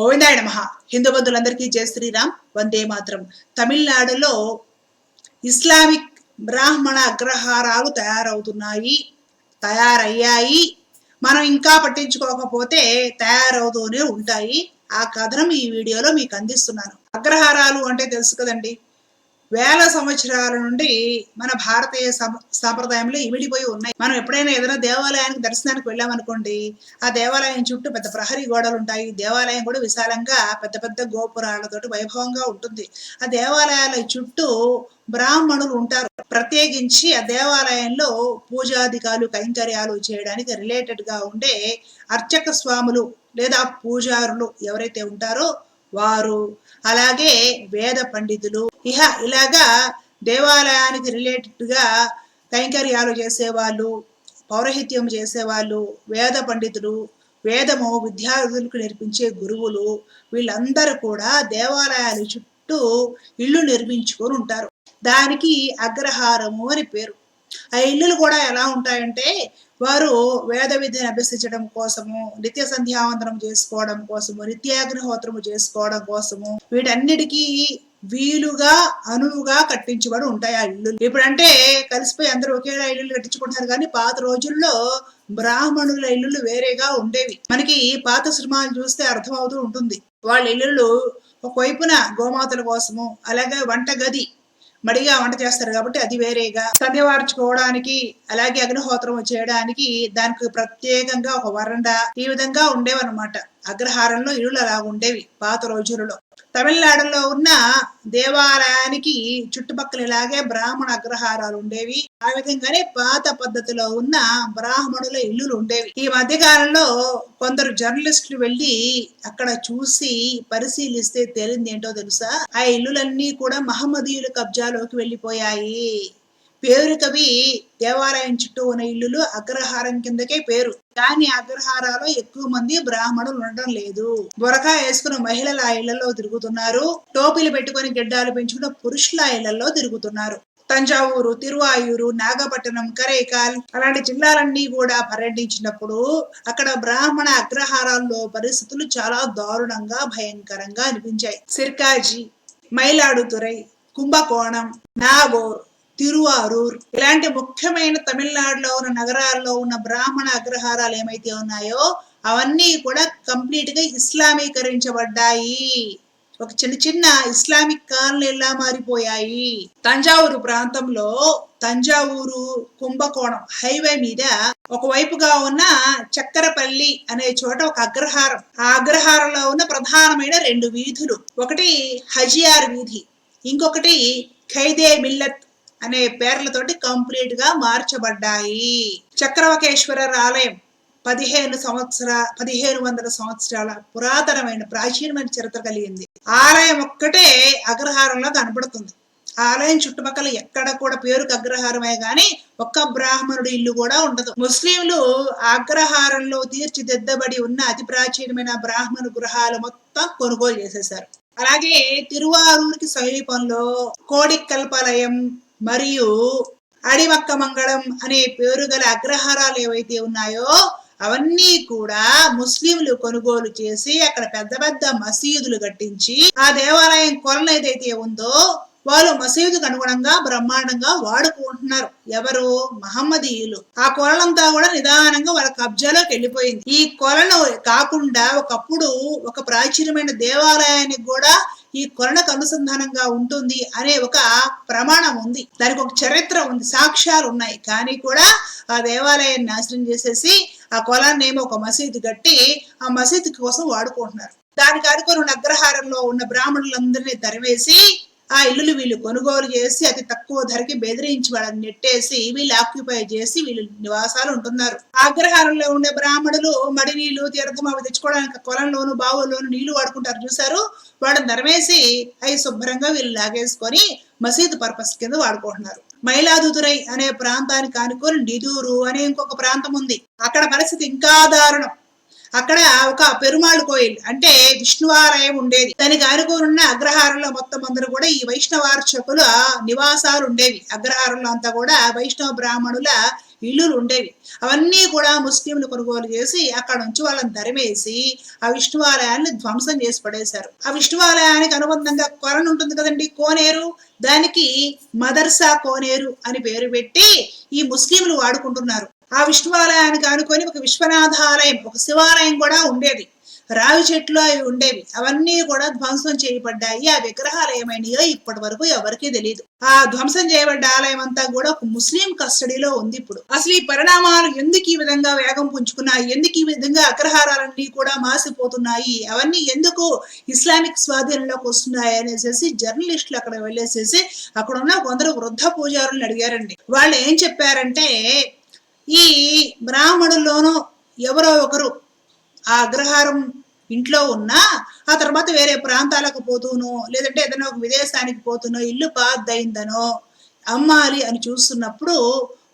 గోవిందాయ నమ. హిందూ బంధువులందరికీ జయ శ్రీరామ్. వందే మాత్రం. తమిళనాడులో ఇస్లామిక్ బ్రాహ్మణ అగ్రహారాలు తయారవుతున్నాయి. తయారయ్యాయి. మనం ఇంకా పట్టించుకోకపోతే తయారవుతూనే ఉంటాయి. ఆ కథనం ఈ వీడియోలో మీకు అందిస్తున్నాను. అగ్రహారాలు అంటే తెలుసు కదండి. వేల సంవత్సరాల నుండి మన భారతీయ సం- సాంప్రదాయంలో ఇమిడిపోయి ఉన్నాయి. మనం ఎప్పుడైనా ఏదైనా దేవాలయానికి దర్శనానికి వెళ్ళామనుకోండి ఆ దేవాలయం చుట్టూ పెద్ద ప్రహరీ గోడలు ఉంటాయి. దేవాలయం కూడా విశాలంగా పెద్ద పెద్ద గోపురాలతోటి వైభవంగా ఉంటుంది. ఆ దేవాలయాల చుట్టూ బ్రాహ్మణులు ఉంటారు. ప్రత్యేకించి ఆ దేవాలయంలో పూజాధికాలు కైంకర్యాలు చేయడానికి రిలేటెడ్గా ఉండే అర్చక స్వాములు లేదా పూజారులు ఎవరైతే ఉంటారో వారు అలాగే వేద పండితులు. ఇహ ఇలాగా దేవాలయానికి రిలేటెడ్గా కైంకర్యాలు చేసేవాళ్ళు పౌరహిత్యం చేసేవాళ్ళు వేద పండితులు వేదము విద్యార్థులకు నేర్పించే గురువులు వీళ్ళందరూ కూడా దేవాలయాల చుట్టూ ఇళ్ళు నిర్మించుకొని ఉంటారు. దానికి అగ్రహారము అని పేరు. ఆ ఇల్లులు కూడా ఎలా ఉంటాయంటే వారు వేద విద్యను అభ్యసించడం కోసము నిత్య సంధ్యావందనం చేసుకోవడం కోసము నిత్యాగ్నిహోత్రము చేసుకోవడం కోసము వీటన్నిటికీ వీలుగా అనువుగా కట్టించబడి ఉంటాయి ఆ ఇల్లు ఇప్పుడంటే కలిసిపోయి అందరూ ఒకేలా ఇల్లు కట్టించుకుంటున్నారు కానీ పాత రోజుల్లో బ్రాహ్మణుల ఇల్లులు వేరేగా ఉండేవి. మనకి పాత సినిమాలు చూస్తే అర్థమవుతూ ఉంటుంది. వాళ్ళ ఇల్లులు ఒకవైపున గోమాతల కోసము అలాగే వంట గది మడిగా వంట చేస్తారు కాబట్టి అది వేరేగా. సంధ్యవార్చుకోవడానికి అలాగే అగ్నిహోత్రం చేయడానికి దానికి ప్రత్యేకంగా ఒక వరండా ఈ విధంగా ఉండేవన్నమాట. అగ్రహారంలో ఇళ్ళు అలా ఉండేవి పాత రోజులలో. తమిళనాడులో ఉన్న దేవాలయానికి చుట్టుపక్కల ఇలాగే బ్రాహ్మణ అగ్రహారాలు ఉండేవి. ఆ విధంగానే పాత పద్ధతిలో ఉన్న బ్రాహ్మణుల ఇల్లులు ఉండేవి. ఈ మధ్య కాలంలో కొందరు జర్నలిస్టులు వెళ్ళి అక్కడ చూసి పరిశీలిస్తే తేలింది ఏంటో తెలుసా? ఆ ఇల్లులన్నీ కూడా మహమ్మదీయుల కబ్జాలోకి వెళ్ళిపోయాయి. పేరుకవి దేవాలయం చుట్టూ ఉన్న ఇల్లులు అగ్రహారం కిందకే పేరు. కానీ అగ్రహారాలో ఎక్కువ మంది బ్రాహ్మణులు ఉండడం లేదు. బొరకా వేసుకున్న మహిళల ఆ ఇళ్ళలో తిరుగుతున్నారు. టోపీలు పెట్టుకొని గిడ్డాలు పెంచుకున్న పురుషుల ఇళ్ళలో తిరుగుతున్నారు. తంజావూరు తిరువాయూరు నాగపట్టణం కరైకాల్ అలాంటి జిల్లాలన్నీ కూడా పర్యటించినప్పుడు అక్కడ బ్రాహ్మణ అగ్రహారాల్లో పరిస్థితులు చాలా దారుణంగా భయంకరంగా అనిపించాయి. సిర్కాజీ మైలాడుతురై కుంభకోణం నాగోర్ తిరువారూర్. ఇలాంటి ముఖ్యమైన తమిళనాడులో ఉన్న నగరాల్లో ఉన్న బ్రాహ్మణ అగ్రహారాలు ఏమైతే ఉన్నాయో అవన్నీ కూడా కంప్లీట్గా ఇస్లామీకరించబడ్డాయి. ఒక చిన్న చిన్న ఇస్లామిక్ కాలనీలా మారిపోయాయి? తంజావూరు ప్రాంతంలో తంజావూరు కుంభకోణం హైవే మీద ఒకవైపుగా ఉన్న చక్కరపల్లి అనే చోట ఒక అగ్రహారం. ఆ అగ్రహారంలో ఉన్న ప్రధానమైన రెండు వీధులు. ఒకటి హజియార్ వీధి ఇంకొకటి ఖైదే మిల్లత్ అనే పేర్లతోటి కంప్లీట్గా మార్చబడ్డాయి. చక్రవకేశ్వర ఆలయం పదిహేను సంవత్సర పదిహేను వందల సంవత్సరాల పురాతనమైన ప్రాచీనమైన చరిత్ర కలిగింది. ఆలయం ఒక్కటే అగ్రహారంలో కనబడుతుంది ఆలయం చుట్టుపక్కల ఎక్కడ కూడా పేరుకు అగ్రహారమే గాని ఒక్క బ్రాహ్మణుడి ఇల్లు కూడా ఉండదు. ముస్లింలు అగ్రహారంలో తీర్చిదిద్దబడి ఉన్న అతి ప్రాచీనమైన బ్రాహ్మణ గృహాలు మొత్తం కొనుగోలు చేసేశారు. అలాగే తిరువారూరుకి సమీపంలో కోడికల్పాలయం మరియు అడివక్క మంగళం అనే పేరు గల అగ్రహారాలు ఏవైతే ఉన్నాయో అవన్నీ కూడా ముస్లింలు కొనుగోలు చేసి అక్కడ పెద్ద పెద్ద మసీదులు కట్టించి ఆ దేవాలయం కొలను ఏదైతే ఉందో వాళ్ళు మసీదుకు అనుగుణంగా బ్రహ్మాండంగా వాడుకుంటున్నారు. ఎవరు? మహమ్మదీయులు. ఆ కొలంతా కూడా నిదానంగా వాళ్ళ కబ్జాలోకి వెళ్ళిపోయింది. ఈ కొలను కాకుండా ఒకప్పుడు ఒక ప్రాచీనమైన దేవాలయానికి కూడా ఈ కొరణకు అనుసంధానంగా ఉంటుంది అనే ఒక ప్రమాణం ఉంది. దానికి ఒక చరిత్ర ఉంది సాక్ష్యాలు ఉన్నాయి. కానీ కూడా ఆ దేవాలయాన్ని నాశనం చేసేసి ఆ కొలాన్ని ఏమో ఒక మసీదు కట్టి ఆ మసీదు కోసం వాడుకుంటున్నారు. దానికి అనుకుని ఉన్న అగ్రహారంలో ఉన్న బ్రాహ్మణులందరినీ తరివేసి ఆ ఇల్లులు వీళ్ళు కొనుగోలు చేసి అతి తక్కువ ధరకి బెదిరించి వాళ్ళని నెట్టేసి వీళ్ళు ఆక్యుపై చేసి వీళ్ళు నివాసాలు ఉంటున్నారు. అగ్రహారంలో ఉండే బ్రాహ్మణులు మడి నీళ్ళు తీర్థం అవి తెచ్చుకోవడానికి కొలంలోను బావుల్లోను నీళ్ళు వాడుకుంటారు చూసారు వాడిని ధరమేసి అవి శుభ్రంగా వీళ్ళు లాగేసుకొని మసీదు పర్పస్ కింద వాడుకుంటున్నారు. మైలాదుతురై అనే ప్రాంతానికి ఆనుకొని నిదూరు అనే ఇంకొక ప్రాంతం ఉంది. అక్కడ పరిస్థితి ఇంకా దారుణం. అక్కడ ఒక పెరుమాళ్ కోయిల్ అంటే విష్ణువాలయం ఉండేది. దానికి అనుగుణున్న అగ్రహారంలో మొత్తం అందరూ కూడా ఈ వైష్ణవార్చకుల నివాసాలు ఉండేవి. అగ్రహారంలో అంతా కూడా వైష్ణవ బ్రాహ్మణుల ఇల్లులు ఉండేవి. అవన్నీ కూడా ముస్లింలు కొనుగోలు చేసి అక్కడ నుంచి వాళ్ళని తరిమేసి ఆ విష్ణువాలయాన్ని ధ్వంసం చేసి పడేశారు. ఆ విష్ణువాలయానికి అనుబంధంగా కొరను ఉంటుంది కదండి కోనేరు? దానికి మదర్సా కోనేరు అని పేరు పెట్టి ఈ ముస్లింలు వాడుకుంటున్నారు. ఆ విష్ణువాలయానికి ఆనుకొని ఒక విశ్వనాథాలయం ఒక శివాలయం కూడా ఉండేది. రావి చెట్లు అవి ఉండేవి. అవన్నీ కూడా ధ్వంసం చేయబడ్డాయి. ఆ విగ్రహాలు ఏమైనాయో ఇప్పటి వరకు ఎవరికీ తెలియదు ఆ ధ్వంసం చేయబడ్డ ఆలయం అంతా కూడా ఒక ముస్లిం కస్టడీలో ఉంది ఇప్పుడు. అసలు ఈ పరిణామాలు ఎందుకు ఈ విధంగా వేగం పుంజుకున్నాయి? ఎందుకు ఈ విధంగా అగ్రహారాలన్నీ కూడా మాసిపోతున్నాయి? అవన్నీ ఎందుకు ఇస్లామిక్ స్వాధీనంలోకి వస్తున్నాయి అనేసి జర్నలిస్టులు అక్కడ వెళ్ళేసేసి అక్కడ ఉన్న కొందరు వృద్ధ పూజారులను అడిగారండి. వాళ్ళు ఏం చెప్పారంటే ఈ బ్రాహ్మణుల్లోనూ ఎవరో ఒకరు ఆ అగ్రహారం ఇంట్లో ఉన్నా ఆ తర్వాత వేరే ప్రాంతాలకు పోతూనో లేదంటే ఏదైనా ఒక విదేశానికి పోతునో ఇల్లు పాద్దయిందనో అమ్మాలి అని చూస్తున్నప్పుడు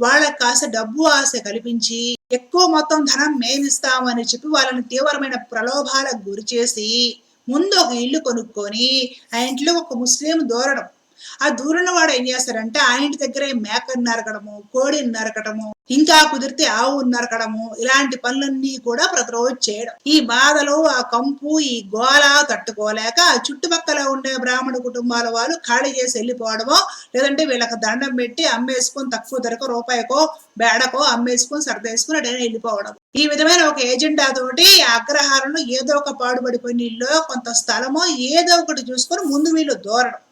వాళ్ళకి కాస్త డబ్బు ఆశ కల్పించి ఎక్కువ మొత్తం ధనం మేమిస్తామని చెప్పి వాళ్ళని తీవ్రమైన ప్రలోభాలకు గురి చేసి ముందు ఒక ఇల్లు కొనుక్కొని ఆ ఇంట్లో ఒక ముస్లిం దూరడం. ఆ దూరంలో వాడు ఏం చేస్తారంటే ఆ ఇంటి దగ్గరే మేకను నరకడము కోడిని నరకడము ఇంకా కుదిరితే ఆవు నరకడము ఇలాంటి పనులన్నీ కూడా ప్రతిరోజు చేయడం. ఈ బాధలు ఆ కంపు ఈ గోల తట్టుకోలేక చుట్టుపక్కల ఉండే బ్రాహ్మణ కుటుంబాల వాళ్ళు ఖాళీ చేసి వెళ్ళిపోవడమో లేదంటే వీళ్ళకి దండం పెట్టి అమ్మేసుకొని తక్కువ ధరకు రూపాయికో బేడకో అమ్మేసుకొని సర్దేసుకుని అటైనా వెళ్ళిపోవడం. ఈ విధమైన ఒక ఏజెండాతోటి అగ్రహారంలో ఏదో ఒక పాడుపడిపోయిన ఇల్లో కొంత స్థలమో ఏదో ఒకటి చూసుకొని ముందు వీళ్ళు దూరడం.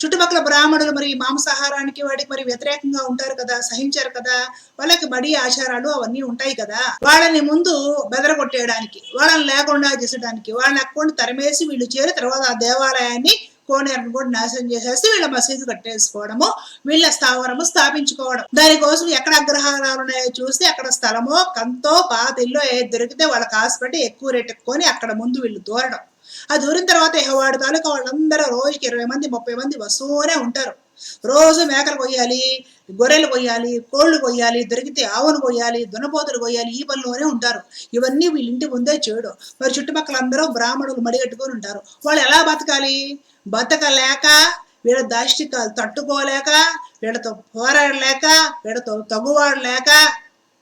చుట్టుపక్కల బ్రాహ్మణులు మరి మాంసాహారానికి వాటికి మరి వ్యతిరేకంగా ఉంటారు కదా సహించారు కదా వాళ్ళకి బడి ఆచారాలు అవన్నీ ఉంటాయి కదా. వాళ్ళని ముందు బెదరగొట్టేయడానికి వాళ్ళని లేకుండా చేసడానికి వాళ్ళని అక్కడ తరిమేసి వీళ్ళు చేరి తర్వాత ఆ దేవాలయాన్ని కోనేరును కూడా నాశనం చేసేసి వీళ్ళ మసీదు కట్టేసుకోవడము వీళ్ళ స్థావరము స్థాపించుకోవడం. దానికోసం ఎక్కడ అగ్రహారాలు ఉన్నాయో చూసి అక్కడ స్థలమో కంతో పాత ఇల్లు ఏది దొరికితే వాళ్ళకి ఆశపడి ఎక్కువ రేటు కొని అక్కడ ముందు వీళ్ళు దూరడం ఆ దూరిన తర్వాత వాడు తాలూకా వాళ్ళందరూ రోజుకి ఇరవై మంది ముప్పై మంది వస్తూనే ఉంటారు. రోజు మేకలు కొయ్యాలి గొర్రెలు కొయ్యాలి కోళ్ళు కొయ్యాలి దొరికితే ఆవును కొయ్యాలి దునపోతులు కొయ్యాలి ఈ పనిలోనే ఉంటారు. ఇవన్నీ వీళ్ళ ఇంటి ముందే చేయడం మరి చుట్టుపక్కల అందరూ బ్రాహ్మణులు మడిగట్టుకొని ఉంటారు. వాళ్ళు ఎలా బతకాలి? బతకలేక వీళ్ళ దాష్టికాలు తట్టుకోలేక వీళ్ళతో పోరాడలేక వీళ్ళతో తగువాడలేక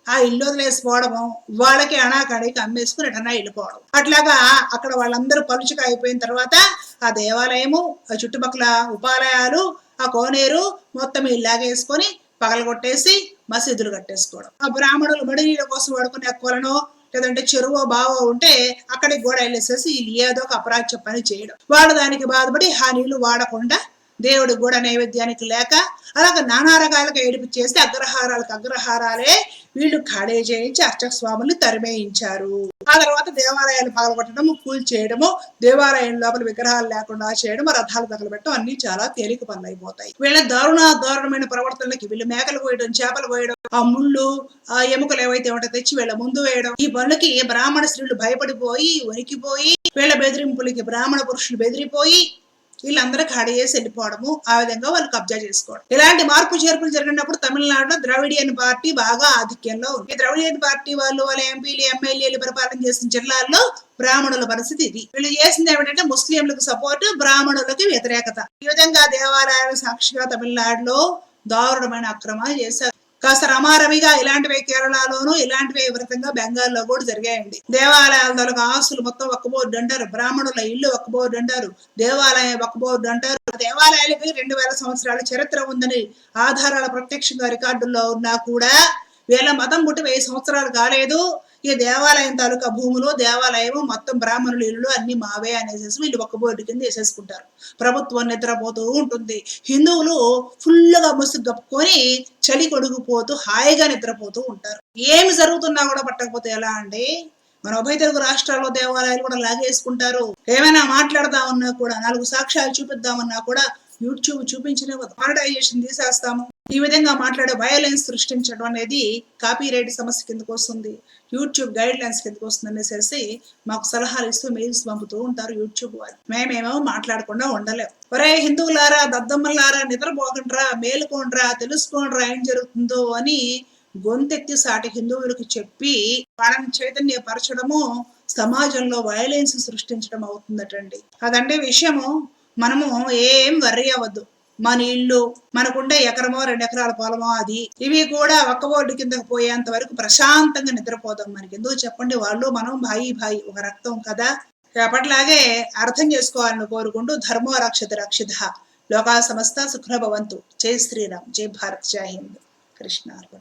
ఆ ఇల్లు వదిలేసిపోవడము వాళ్ళకి అనాకాడికి అమ్మేసుకుని ఎటన్నా వెళ్ళిపోవడం. అట్లాగా అక్కడ వాళ్ళందరూ పలుచుగా అయిపోయిన తర్వాత ఆ దేవాలయము ఆ చుట్టుపక్కల ఉపాలయాలు ఆ కోనేరు మొత్తం ఇల్లాగేసుకొని పగలగొట్టేసి మసీదులు కట్టేసుకోవడం. ఆ బ్రాహ్మణులు మడి నీళ్ళ కోసం వాడుకునే కొలను లేదంటే చెరువో బావో ఉంటే అక్కడికి గోడ వెళ్ళేసేసి వీళ్ళు ఏదో ఒక అపరాధ్య పని చేయడం. వాళ్ళు దానికి బాధపడి ఆ నీళ్ళు వాడకుండా దేవుడు కూడా నైవేద్యానికి లేక అలాగ నానా రకాలుగా ఏడుపు చేసి అగ్రహారాలకు అగ్రహారాలే వీళ్ళు ఖాళీ చేయించి అర్చక స్వాములు తరిమేయించారు. ఆ తర్వాత దేవాలయాలు పగలగొట్టడము కూల్ చేయడము దేవాలయం లోపల విగ్రహాలు లేకుండా చేయడం రథాలు తగలబెట్టడం అన్ని చాలా తేలిక పనులు అయిపోతాయి. వీళ్ళ దారుణ దారుణమైన ప్రవర్తనలకి వీళ్ళు మేకలు కోయడం చేపలు కోయడం ఆ ముళ్ళు ఆ ఎముకలు ఏవైతే ఉంటాయో తెచ్చి వీళ్ళ ముందు వేయడం ఈ పనులకి బ్రాహ్మణ స్త్రీలు భయపడిపోయి వణికిపోయి వీళ్ళ బెదిరింపులకి బ్రాహ్మణ పురుషులు బెదిరిపోయి వీళ్ళందరూ ఖాళీ చేసి వెళ్ళిపోవడము ఆ విధంగా వాళ్ళు కబ్జా చేసుకోవడం. ఇలాంటి మార్పు చేర్పులు జరిగినప్పుడు తమిళనాడులో ద్రవిడియన్ పార్టీ బాగా ఆధిక్యంలో ఉంది. ద్రవిడియన్ పార్టీ వాళ్ళు వాళ్ళ ఎంపీలు ఎమ్మెల్యేలు పరిపాలన చేసిన జిల్లాల్లో బ్రాహ్మణుల పరిస్థితి ఇది. వీళ్ళు చేసింది ఏమిటంటే ముస్లింలకు సపోర్ట్ బ్రాహ్మణులకి వ్యతిరేకత. ఈ విధంగా దేవాలయాల సాక్షిగా తమిళనాడులో దారుణమైన అక్రమాలు చేశారు. కాస్త రమారమిగా ఇలాంటివే కేరళలోను ఇలాంటివే వివృతంగా బెంగాల్లో కూడా జరిగాయండి. దేవాలయాల తాలూకు ఆస్తులు మొత్తం ఒక్క బోర్డు అంటారు. బ్రాహ్మణుల ఇల్లు ఒక్క బోర్డు అంటారు. దేవాలయం ఒక్క బోర్డు అంటారు. దేవాలయాలకి రెండు వేల సంవత్సరాల చరిత్ర ఉందని ఆధారాల ప్రత్యక్షంగా రికార్డుల్లో ఉన్నా కూడా వీళ్ళ మతం పుట్టి వెయ్యి సంవత్సరాలు కాలేదు. ఈ దేవాలయం తాలూకా భూములు దేవాలయము మొత్తం బ్రాహ్మణుల ఇల్లు అన్ని మావే అనేసి వీళ్ళు ఒక్క బోర్డు కింద వేసేసుకుంటారు. ప్రభుత్వం నిద్రపోతూ ఉంటుంది. హిందువులు ఫుల్గా ముసుగు కప్పుకొని చలి కొడుకుపోతూ హాయిగా నిద్రపోతూ ఉంటారు. ఏమి జరుగుతున్నా కూడా పట్టకపోతే ఎలా అండి? మన ఉభయ తెలుగు రాష్ట్రాల్లో దేవాలయాలు కూడా లాగేసుకుంటారు. ఏమైనా మాట్లాడదామన్నా కూడా నాలుగు సాక్ష్యాలు చూపిద్దామన్నా కూడా యూట్యూబ్ చూపించలే మానిటైజేషన్ తీసేస్తాము. ఈ విధంగా మాట్లాడే వయలెన్స్ సృష్టించడం అనేది కాపీ రైట్ సమస్య కిందకు వస్తుంది. యూట్యూబ్ గైడ్ లైన్స్ కిందకు వస్తుంది అనేసి మాకు సలహాలు ఇస్తూ మెయిల్స్ పంపుతూ ఉంటారు యూట్యూబ్ వాళ్ళు మేమేమో మాట్లాడకుండా ఉండలేం. ఒరే హిందువులారా దద్దమ్మలారా నిద్రపోకండ్రా మేలుకోండ్రా తెలుసుకోండ్రా ఏం జరుగుతుందో అని గొంతెత్తి సాటి హిందువులకు చెప్పి వాళ్ళని చైతన్యపరచడము సమాజంలో వయలెన్స్ సృష్టించడం అవుతుందటండి. అదంటే విషయము మనము ఏం వర్రీ అవ్వద్దు. మన ఇల్లు మనకుండే ఎకరమో రెండు ఎకరాల పొలమో అది ఇవి కూడా ఒక్క బోర్డు కిందకు పోయేంత వరకు ప్రశాంతంగా నిద్రపోతాం. మనకి ఎందుకు చెప్పండి? వాళ్ళు మనం భాయి భాయి ఒక రక్తం కదా. అప్పట్లాగే అర్థం చేసుకోవాలని కోరుకుంటూ ధర్మో రక్షత రక్షిత. లోకా సమస్త సుఖ్రభవంతు జై శ్రీరామ్. జై భారత్. జై హింద్. కృష్ణార్పణ